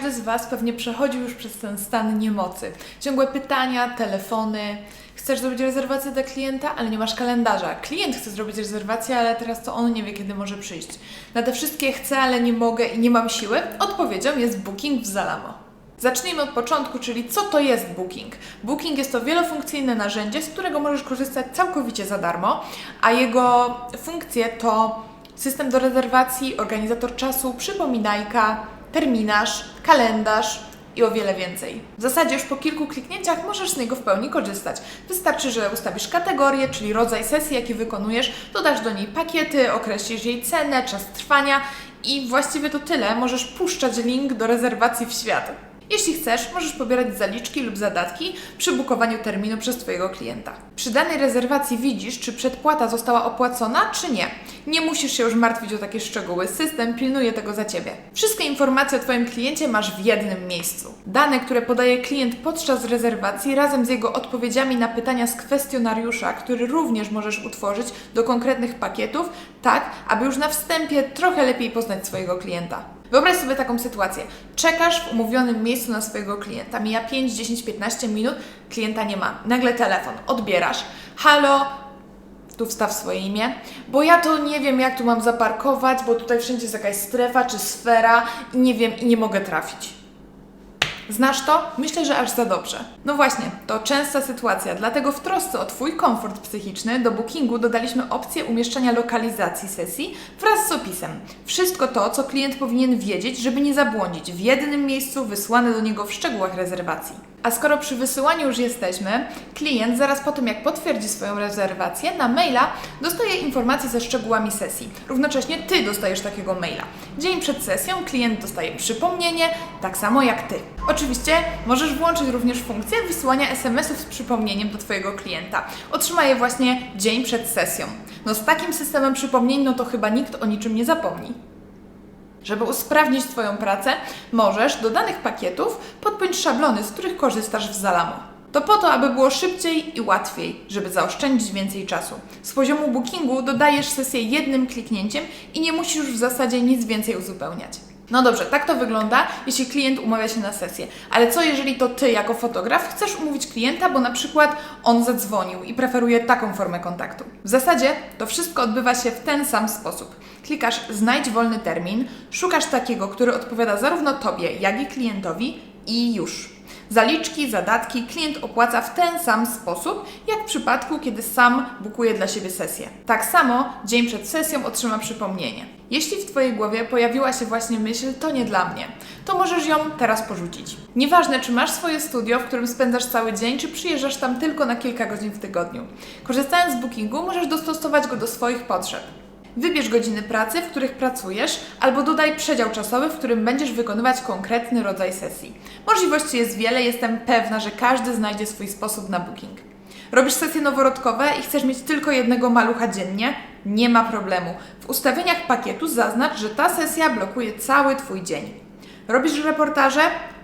Każdy z Was pewnie przechodził już przez ten stan niemocy. Ciągłe pytania, telefony. Chcesz zrobić rezerwację dla klienta, ale nie masz kalendarza. Klient chce zrobić rezerwację, ale teraz to on nie wie, kiedy może przyjść. Na te wszystkie chcę, ale nie mogę i nie mam siły, odpowiedzią jest Booking w Zalamo. Zacznijmy od początku, czyli co to jest Booking? Booking jest to wielofunkcyjne narzędzie, z którego możesz korzystać całkowicie za darmo, a jego funkcje to system do rezerwacji, organizator czasu, przypominajka, terminarz, kalendarz i o wiele więcej. W zasadzie już po kilku kliknięciach możesz z niego w pełni korzystać. Wystarczy, że ustawisz kategorię, czyli rodzaj sesji, jaki wykonujesz, dodasz do niej pakiety, określisz jej cenę, czas trwania i właściwie to tyle. Możesz puszczać link do rezerwacji w świat. Jeśli chcesz, możesz pobierać zaliczki lub zadatki przy bukowaniu terminu przez Twojego klienta. Przy danej rezerwacji widzisz, czy przedpłata została opłacona, czy nie. Nie musisz się już martwić o takie szczegóły, system pilnuje tego za Ciebie. Wszystkie informacje o Twoim kliencie masz w jednym miejscu. Dane, które podaje klient podczas rezerwacji, razem z jego odpowiedziami na pytania z kwestionariusza, który również możesz utworzyć do konkretnych pakietów, tak aby już na wstępie trochę lepiej poznać swojego klienta. Wyobraź sobie taką sytuację. Czekasz w umówionym miejscu na swojego klienta. Mija 5, 10, 15 minut, klienta nie ma. Nagle telefon, odbierasz. Halo, tu wstaw swoje imię, bo ja to nie wiem, jak tu mam zaparkować, bo tutaj wszędzie jest jakaś strefa czy sfera i nie wiem, i nie mogę trafić. Znasz to? Myślę, że aż za dobrze. No właśnie, to częsta sytuacja, dlatego w trosce o Twój komfort psychiczny do bookingu dodaliśmy opcję umieszczania lokalizacji sesji wraz z opisem. Wszystko to, co klient powinien wiedzieć, żeby nie zabłądzić w jednym miejscu wysłane do niego w szczegółach rezerwacji. A skoro przy wysyłaniu już jesteśmy, klient zaraz po tym, jak potwierdzi swoją rezerwację, na maila dostaje informacje ze szczegółami sesji. Równocześnie Ty dostajesz takiego maila. Dzień przed sesją klient dostaje przypomnienie, tak samo jak Ty. Oczywiście możesz włączyć również funkcję wysyłania SMS-ów z przypomnieniem do Twojego klienta. Otrzyma je właśnie dzień przed sesją. No z takim systemem przypomnień, no to chyba nikt o niczym nie zapomni. Żeby usprawnić Twoją pracę, możesz do danych pakietów podpiąć szablony, z których korzystasz w Zalamo. To po to, aby było szybciej i łatwiej, żeby zaoszczędzić więcej czasu. Z poziomu bookingu dodajesz sesję jednym kliknięciem i nie musisz już w zasadzie nic więcej uzupełniać. No dobrze, tak to wygląda, jeśli klient umawia się na sesję. Ale co jeżeli to Ty jako fotograf chcesz umówić klienta, bo na przykład on zadzwonił i preferuje taką formę kontaktu? W zasadzie to wszystko odbywa się w ten sam sposób. Klikasz znajdź wolny termin, szukasz takiego, który odpowiada zarówno Tobie, jak i klientowi i już. Zaliczki, zadatki klient opłaca w ten sam sposób, jak w przypadku, kiedy sam bukuje dla siebie sesję. Tak samo dzień przed sesją otrzyma przypomnienie. Jeśli w Twojej głowie pojawiła się właśnie myśl, to nie dla mnie, to możesz ją teraz porzucić. Nieważne, czy masz swoje studio, w którym spędzasz cały dzień, czy przyjeżdżasz tam tylko na kilka godzin w tygodniu. Korzystając z bookingu, możesz dostosować go do swoich potrzeb. Wybierz godziny pracy, w których pracujesz, albo dodaj przedział czasowy, w którym będziesz wykonywać konkretny rodzaj sesji. Możliwości jest wiele, jestem pewna, że każdy znajdzie swój sposób na booking. Robisz sesje noworodkowe i chcesz mieć tylko jednego malucha dziennie? Nie ma problemu. W ustawieniach pakietu zaznacz, że ta sesja blokuje cały Twój dzień. Robisz reportaże?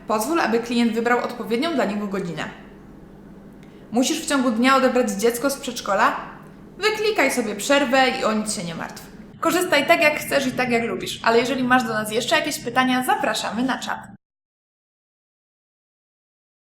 Pozwól, aby klient wybrał odpowiednią dla niego godzinę. Musisz w ciągu dnia odebrać dziecko z przedszkola? Wyklikaj sobie przerwę i o nic się nie martw. Korzystaj tak jak chcesz i tak jak lubisz, ale jeżeli masz do nas jeszcze jakieś pytania, zapraszamy na czat.